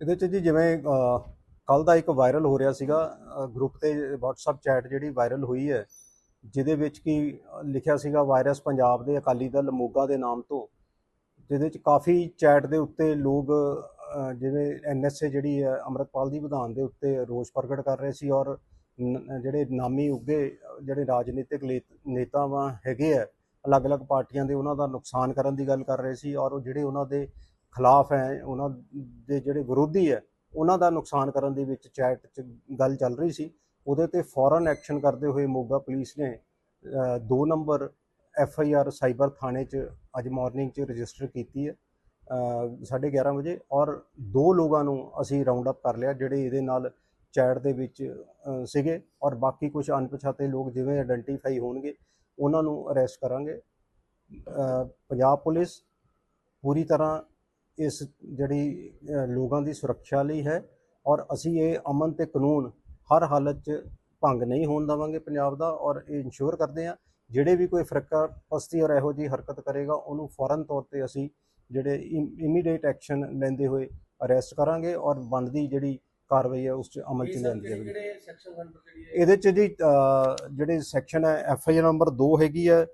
ਇਹਦੇ ਚ ਜੀ ਜਿਵੇਂ ਕੱਲ ਦਾ ਇੱਕ ਵਾਇਰਲ ਹੋ ਰਿਹਾ ਸੀਗਾ ਗਰੁੱਪ ਤੇ WhatsApp ਚੈਟ ਜਿਹੜੀ ਵਾਇਰਲ ਹੋਈ ਹੈ ਜਿਹਦੇ ਵਿੱਚ ਕੀ ਲਿਖਿਆ ਸੀਗਾ ਵਾਇਰਸ ਪੰਜਾਬ ਦੇ ਅਕਾਲੀ ਦਲ ਮੋਗਾ ਦੇ ਨਾਮ ਤੋਂ ਜਿਹਦੇ ਚ ਕਾਫੀ ਚੈਟ ਦੇ ਉੱਤੇ ਲੋਕ ਅ, ਜਿਵੇਂ ਐਨਐਸਏ ਜਿਹੜੀ ਹੈ ਅੰਮ੍ਰਿਤਪਾਲ ਦੀ ਵਿਧਾਨ ਦੇ ਉੱਤੇ ਰੋਸ ਪ੍ਰਗਟ ਕਰ ਰਹੇ ਸੀ ਔਰ ਨ- ਜਿਹੜੇ ਨਾਮੀ ਉੱਗੇ ਜਿਹੜੇ ਰਾਜਨੀਤਿਕ ਲੇ- ਨੇਤਾਵਾਂ ਹੈਗੇ ਆ ਅਲੱਗ-ਅਲੱਗ ਪਾਰਟੀਆਂ ਦੇ ਉਹਨਾਂ ਦਾ ਨੁਕਸਾਨ ਕਰਨ ਦੀ ਗੱਲ ਕਰ ਰਹੇ ਸੀ ਔਰ ਉਹ ਜਿਹੜੇ ਉਹਨਾਂ ਦੇ ਖਿਲਾਫ ਹੈ ਉਹਨਾਂ ਦੇ ਜਿਹੜੇ ਵਿਰੋਧੀ ਹੈ ਉਹਨਾਂ ਦਾ ਨੁਕਸਾਨ ਕਰਨ ਦੇ ਵਿੱਚ ਚੈਟ 'ਚ ਗੱਲ ਚੱਲ ਰਹੀ ਸੀ। ਉਹਦੇ ਤੇ ਫੌਰਨ ਐਕਸ਼ਨ ਕਰਦੇ ਹੋਏ ਮੋਗਾ ਪੁਲਿਸ ਨੇ 2 number F I R cyber ਥਾਣੇ 'ਚ ਅੱਜ ਮਾਰਨਿੰਗ 'ਚ ਰਜਿਸਟਰ ਕੀਤੀ ਹੈ ਅ, ਸਾਢੇ 11 ਵਜੇ ਔਰ ਦੋ ਲੋਕਾਂ ਨੂੰ ਅਸੀਂ ਰਾਉਂਡ ਅਪ ਕਰ ਲਿਆ ਜਿਹੜੇ ਇਹਦੇ ਨਾਲ ਚੈਟ ਦੇ ਵਿੱਚ ਸੀਗੇ ਔਰ ਬਾਕੀ ਕੁਝ ਅਣਪਛਾਤੇ ਲੋਕ ਜਿਵੇਂ ਆਇਡੈਂਟੀਫਾਈ ਹੋਣਗੇ ਉਹਨਾਂ ਨੂੰ ਅਰੈਸਟ ਕਰਾਂਗੇ। ਪੰਜਾਬ ਪੁਲਿਸ ਪੂਰੀ ਤਰ੍ਹਾਂ ਇਸ ਜਿਹੜੀ ਲੋਕਾਂ ਦੀ ਸੁਰੱਖਿਆ ਲਈ ਹੈ ਔਰ ਅਸੀਂ ਇਹ ਅਮਨ ਤੇ ਕਾਨੂੰਨ ਹਰ ਹਾਲਤ 'ਚ ਭੰਗ ਨਹੀਂ ਹੋਣ ਦੇਵਾਂਗੇ ਪੰਜਾਬ ਦਾ ਔਰ ਇਹ ਇਨਸ਼ੋਰ ਕਰਦੇ ਹਾਂ ਜਿਹੜੇ ਵੀ ਕੋਈ ਫਰਕਾ ਪਸਤੀ ਔਰ ਇਹੋ ਜਿਹੀ ਹਰਕਤ ਕਰੇਗਾ ਉਹਨੂੰ ਫੌਰਨ ਤੌਰ ਤੇ ਅਸੀਂ ਜਿਹੜੇ ਇਮੀਡੀਏਟ ਐਕਸ਼ਨ ਲੈਂਦੇ ਹੋਏ ਅਰੈਸਟ ਕਰਾਂਗੇ ਔਰ ਬਣਦੀ ਜਿਹੜੀ ਕਾਰਵਾਈ ਹੈ ਉਸ 'ਚ ਅਮਲ 'ਚ ਜਿਹੜੀ ਹੈ ਇਹਦੇ 'ਚ ਜੀ ਜਿਹੜੇ ਸੈਕਸ਼ਨ ਹੈ ਐਫ ਆਈ ਆਰ ਨੰਬਰ 2 ਹੈਗੀ ਹੈ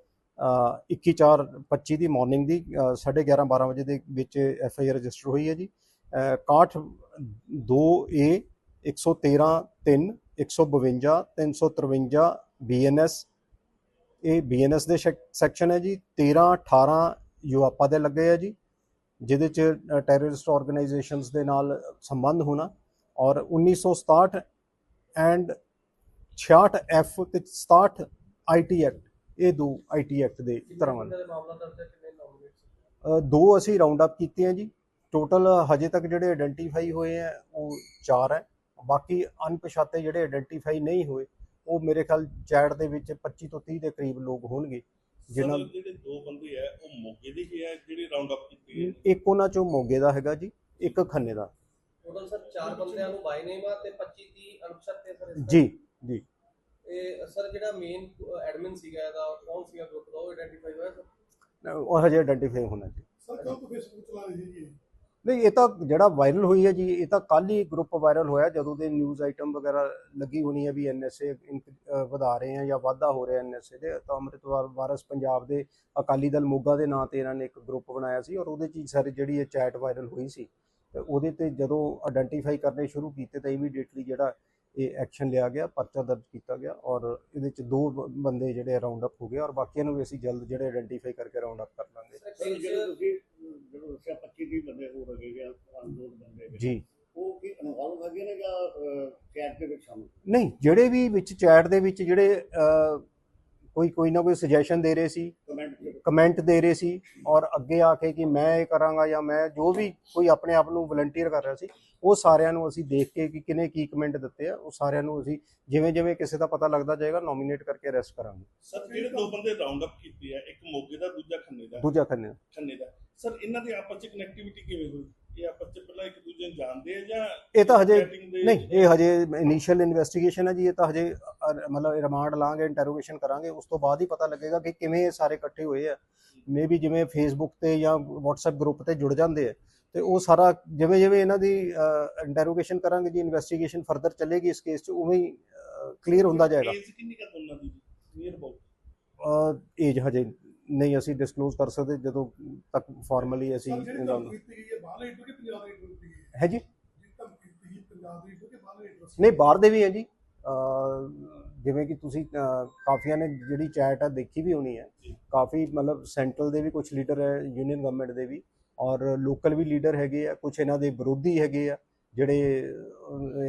21425 ਦੀ ਮਾਰਨਿੰਗ ਦੀ 11:30 12 ਵਜੇ ਦੇ ਵਿੱਚ ਐਫ ਆਈ ਆਰ ਰਜਿਸਟਰ ਹੋਈ ਹੈ ਜੀ। ਅ, 61 2 ਏ 113 3 152 353 ਬੀਐਨਐਸ ਇਹ ਬੀਐਨਐਸ ਦੇ ਸੈਕਸ਼ਨ ਹੈ ਜੀ। 13 18 ਯੂਆਪਾ ਦੇ ਲੱਗੇ ਆ ਜੀ ਜਿਹਦੇ ਚ ਟੈਰਰਿਸਟ ਆਰਗੇਨਾਈਜੇਸ਼ਨਸ ਦੇ ਨਾਲ ਸੰਬੰਧ ਹੋਣਾ। ਔਰ 1967 ਐਂਡ 66 ਐਫ ਤੇ 67 ਆਈਟੀ ਐਕਟ ਇਹ ਦੋ ਆਈਟੀ ਐਕਟ ਦੇ ਤਰ੍ਹਾਂ ਕਿੰਨੇ ਦੇ ਅਸੀਂ ਰਾਉਂਡ ਅਪ ਕੀਤੇ ਆ ਜੀ। ਟੋਟਲ ਹਜੇ ਤੱਕ ਜਿਹੜੇ ਆਇਡੈਂਟੀਫਾਈ ਹੋਏ ਆ ਉਹ ਚਾਰ ਹੈ। ਬਾਕੀ ਅਣਪਛਾਤੇ ਜਿਹੜੇ ਆਇਡੈਂਟੀਫਾਈ ਨਹੀਂ ਹੋਏ ਉਹ ਮੇਰੇ ਖਿਆਲ ਚੈਟ ਦੇ ਵਿੱਚ 25 ਤੋਂ 30 ਦੇ ਕਰੀਬ ਲੋਕ ਹੋਣਗੇ ਜਿਨ੍ਹਾਂ ਜਿਹੜੇ ਦੋ ਬੰਦੇ ਆ ਉਹ ਮੋਗੇ ਦੇ ਹੀ ਆ ਜਿਹੜੇ ਰਾਉਂਡ ਅਪ ਕੀਤੇ ਆ? ਇੱਕ ਉਹਨਾਂ ਚੋਂ ਮੋਗੇ ਦਾ ਹੈਗਾ ਜੀ ਇੱਕ ਖੰਨੇ ਦਾ। ਟੋਟਲ ਸਰ ਚਾਰ ਬੰਦਿਆਂ ਨੂੰ ਬਾਈ ਨੇਮ ਆ ਤੇ 25 30 ਅਨੁਸ਼ਤੇ ਸਰ ਇਸ ਦਾ। ਜੀ ਜੀ। ਇਹ ਸਰ ਜਿਹੜਾ ਮੇਨ ਐਡਮਿਨ ਸੀਗਾ ਇਹਦਾ ਕੌਣ ਸੀਗਾ ਗਰੁੱਪ ਦਾ ਉਹ ਆਇਡੈਂਟੀਫਾਈ ਹੋਇਆ ਸਰ? ਉਹ ਹਜੇ ਆਇਡੈਂਟੀਫਾਈ ਹੋਣਾ ਜੀ। ਸਰ ਕਦੋਂ ਤੋਂ ਫੇਸਬੁੱਕ ਚਲਾ ਰਹੀ ਸੀ ਜੀ ਨਹੀਂ ਇਹ ਤਾਂ ਜਿਹੜਾ ਵਾਇਰਲ ਹੋਈ ਹੈ ਜੀ ਇਹ ਤਾਂ ਕੱਲ ਹੀ ਗਰੁੱਪ ਵਾਇਰਲ ਹੋਇਆ ਜਦੋਂ ਦੇ ਨਿਊਜ਼ ਆਈਟਮ ਵਗੈਰਾ ਲੱਗੀ ਹੋਣੀ ਹੈ ਵੀ ਐਨਐਸਏ ਵਧਾ ਰਹੇ ਆ ਜਾਂ ਵਾਧਾ ਹੋ ਰਿਹਾ ਐਨਐਸਏ ਦੇ ਤਾਂ ਅੰਮ੍ਰਿਤਵਾਰ ਵਾਰਸ ਪੰਜਾਬ ਦੇ ਅਕਾਲੀ ਦਲ ਮੋਗਾ ਦੇ ਨਾਂ ਤੇ ਇਹਨਾਂ ਨੇ ਇੱਕ ਗਰੁੱਪ ਬਣਾਇਆ ਸੀ ਔਰ ਉਹਦੇ 'ਚ ਹੀ ਸਾਰੀ ਜਿਹੜੀ ਇਹ ਚੈਟ ਵਾਇਰਲ ਹੋਈ ਸੀ। ਤੇ ਉਹਦੇ ਤੇ ਜਦੋਂ ਆਇਡੈਂਟੀਫਾਈ ਕਰਨੇ ਸ਼ੁਰੂ ਕੀਤੇ ਤਾਂ ਇਮੀਡੀਏਟਲੀ ਜਿਹੜਾ ਇਹ ਐਕਸ਼ਨ ਲਿਆ ਗਿਆ ਪਰਚਾ ਦਰਜ ਕੀਤਾ ਗਿਆ ਔਰ ਇਹਦੇ 'ਚ ਦੋ ਬੰਦੇ ਜਿਹੜੇ ਰਾਉਂਡ ਅਪ ਹੋ ਗਏ ਔਰ ਬਾਕੀਆਂ ਨੂੰ ਵੀ ਅਸੀਂ ਜਲਦ ਜਿਹੜੇ ਆਇਡੈਂਟੀਫਾਈ ਕਰਕੇ ਰਾਉਂਡ ਅਪ ਕਰ ਲਾਂਗੇ। ਸਰ ਸਰ ਕੇਸ ਜਿਹੜੇ ਤੁਸੀਂ ਜਦੋਂ ਦੱਸਿਆ 25 30 ਬੰਦੇ ਹੋ ਰਹੇ ਜਾਂ ਅਨਲੋਡ ਬੰਦੇ ਹੈਗੇ, ਜੀ। ਉਹ ਕੀ ਇਨਵੋਲਵ ਹੈਗੇ ਨੇ ਜਾਂ ਚੈਟ ਦੇ ਵਿੱਚ ਸ਼ਾਮਲ? ਨਹੀਂ ਜਿਹੜੇ ਵੀ ਵਿੱਚ ਚੈਟ ਦੇ ਵਿੱਚ ਜਿਹੜੇ ਕੋਈ ਕੋਈ ਨਾ ਕੋਈ ਸੁਜੈਸ਼ਨ ਦੇ ਰਹੇ ਸੀ ਕਮੈਂਟ ਦੇ ਰਹੇ ਸੀ। ਔਰ ਅੱਗੇ ਆ ਕੇ ਕਿ ਮੈਂ ਇਹ ਕਰਾਂਗਾ ਜਾਂ ਮੈਂ ਜੋ ਵੀ ਕੋਈ ਆਪਣੇ ਆਪ ਨੂੰ ਵਲੰਟੀਅਰ ਕਰ ਰਿਹਾ ਸੀ ਉਹ ਸਾਰਿਆਂ ਨੂੰ ਅਸੀਂ ਦੇਖ ਕੇ ਕਿ ਕਿਨੇ ਕੀ ਕਮੈਂਟ ਦਿੱਤੇ ਆ ਉਹ ਸਾਰਿਆਂ ਨੂੰ ਅਸੀਂ ਜਿਵੇਂ ਜਿਵੇਂ ਕਿਸੇ ਦਾ ਪਤਾ ਲੱਗਦਾ ਜਾਏਗਾ ਨੋਮੀਨੇਟ ਕਰਕੇ ਅਰੈਸਟ ਕਰਾਂਗੇ। ਸਰ ਜਿਹੜੇ ਦੋ ਬੰਦੇ ਰਾਉਂਡ ਅਪ ਕੀਤੇ ਆ ਇੱਕ ਮੋਗੇ ਦਾ ਦੂਜਾ ਖੰਨੇ ਦਾ। ਦੂਜਾ ਖੰਨੇ ਖੰਨੇ ਦਾ। ਸਰ ਇਹਨਾਂ ਦੇ ਆਪਸ ਚ ਕਨੈਕਟੀਵਿਟੀ ਕਿਵੇਂ ਹੋਈ? ਇਹ ਆਪਸ ਚ ਪਹਿਲਾਂ ਇੱਕ ਦੂਜੇ ਨੂੰ ਜਾਣਦੇ ਆ ਜਾਂ ਇਹ ਤਾਂ ਹਜੇ chatting ਦੇ- ਨਹੀਂ ਇਹ ਹਜੇ ਇਨੀਸ਼ੀਅਲ ਇਨਵੈਸਟੀਗੇਸ਼ਨ ਹੈ ਜੀ ਇਹ ਤਾਂ ਹਜੇ ਮਤਲਬ ਰਿਮਾਂਡ ਲਾਂਗੇ ਇੰਟਰੋਗੇਸ਼ਨ ਕਰਾਂਗੇ ਉਸ ਤੋਂ ਬਾਅਦ ਹੀ ਪਤਾ ਲੱਗੇਗਾ ਕਿ ਕਿਵੇਂ ਇਹ ਸਾਰੇ ਇਕੱਠੇ ਹੋਏ ਆ। ਮੇਬੀ ਜਿਵੇਂ ਫੇਸਬੁੱਕ ਤੇ ਜਾਂ WhatsApp ਗਰੁੱਪ ਤੇ ਜੁੜ ਜਾਂਦੇ ਆ। ਤੇ ਉਹ ਸਾਰਾ ਜਿਵੇਂ ਜਿਵੇਂ ਇਹਨਾਂ ਦੀ ਇੰਟਰੋਗੇਸ਼ਨ ਕਰਾਂਗੇ ਜੀ ਇਨਵੈਸਟੀਗੇਸ਼ਨ ਫਰਦਰ ਚੱਲੇਗੀ ਇਸ ਕੇਸ 'ਚ ਉਵੇਂ ਹੀ ਕਲੀਅਰ ਹੁੰਦਾ ਜਾਏਗਾ। ਏਜ ਕਿੰਨੀ ਕਰ ਦੋਨਾਂ ਦੀ? ਨੀਅਰ ਅਬਾਊਟ ਏਜ ਹਜੇ ਨਹੀਂ ਅਸੀਂ ਡਿਸਕਲੋਜ਼ ਕਰ ਸਕਦੇ ਜਦੋਂ ਤੱਕ ਫਾਰਮਲੀ ਅਸੀਂ ਹੈ ਜੀ। ਨਹੀਂ ਬਾਹਰ ਦੇ ਵੀ ਹੈ ਜੀ। ਜਿਵੇਂ ਕਿ ਤੁਸੀਂ ਕਾਫੀਆਂ ਨੇ ਜਿਹੜੀ ਚੈਟ ਆ ਦੇਖੀ ਵੀ ਹੋਣੀ ਹੈ। ਕਾਫੀ ਮਤਲਬ ਸੈਂਟਰਲ ਦੇ ਵੀ ਕੁਝ ਲੀਡਰ ਹੈ ਯੂਨੀਅਨ ਗਵਰਨਮੈਂਟ ਦੇ ਵੀ। ਔਰ ਲੋਕਲ ਵੀ ਲੀਡਰ ਹੈਗੇ ਆ ਕੁਝ ਇਹਨਾਂ ਦੇ ਵਿਰੋਧੀ ਹੈਗੇ ਆ ਜਿਹੜੇ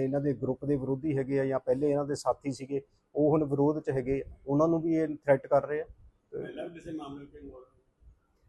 ਇਹਨਾਂ ਦੇ ਗਰੁੱਪ ਦੇ ਵਿਰੋਧੀ ਹੈਗੇ ਆ ਜਾਂ ਪਹਿਲੇ ਇਹਨਾਂ ਦੇ ਸਾਥੀ ਸੀਗੇ ਉਹ ਹੁਣ ਵਿਰੋਧ ਚ ਹੈਗੇ। ਉਹਨਾਂ ਨੂੰ ਵੀ ਇਹ ਥ੍ਰੈਟ ਕਰ ਰਹੇ ਆ। ਪਹਿਲਾਂ ਵੀ ਕਿਸੇ ਮਾਮਲੇ ਤੇ involved